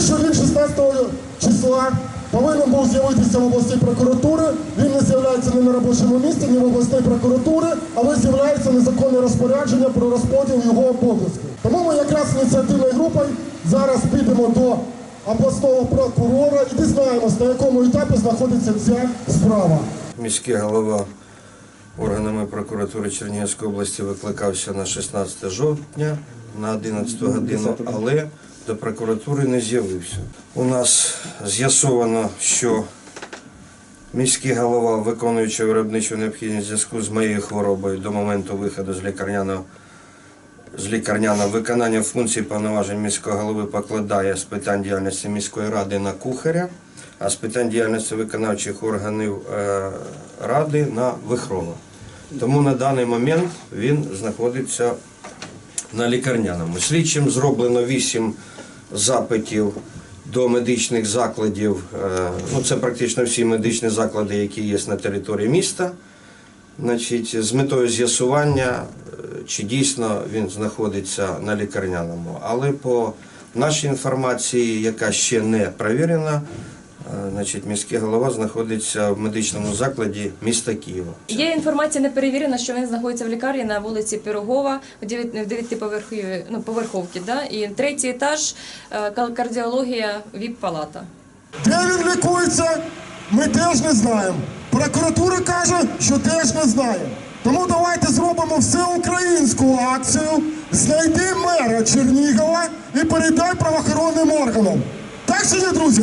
що він 16 числа повинен був з'явитися в обласній прокуратури. Він не з'являється ні на робочому місці, ні в обласній прокуратури, але з'являється незаконне розпорядження про розподіл його обов'язків. Тому ми якраз ініціативною групою зараз підемо до обласного прокурора і дізнаємось, на якому етапі знаходиться ця справа. Міський голова органами прокуратури Чернігівської області викликався на 16 жовтня на 11 годину, але до прокуратури не з'явився. У нас з'ясовано, що міський голова, виконуючи виробничу необхідність зв'язку з моєю хворобою до моменту виходу з лікарняного з лікарняного виконання функцій повноважень міського голови покладає з питань діяльності міської ради на кухаря, а з питань діяльності виконавчих органів е, ради на вихрова. Тому на даний момент він знаходиться на лікарняному. Слідчим зроблено вісім запитів до медичних закладів. е, Ну, це практично всі медичні заклади, які є на території міста. Значить, з метою з'ясування, е, чи дійсно він знаходиться на лікарняному. Але по нашій інформації, яка ще не перевірена, значить, міський голова знаходиться в медичному закладі міста Києва. Є інформація неперевірена, що він знаходиться в лікарні на вулиці Пирогова в 9 поверховій ну, поверховці, да? і третій етаж е, кардіологія ВІП-палата. Де він лікується, ми теж не знаємо. Прокуратура каже, що теж не знає. Тому давайте зробимо всеукраїнську акцію, знайди мера Чернігова і передай правоохоронним органам. Так чи ні, друзі?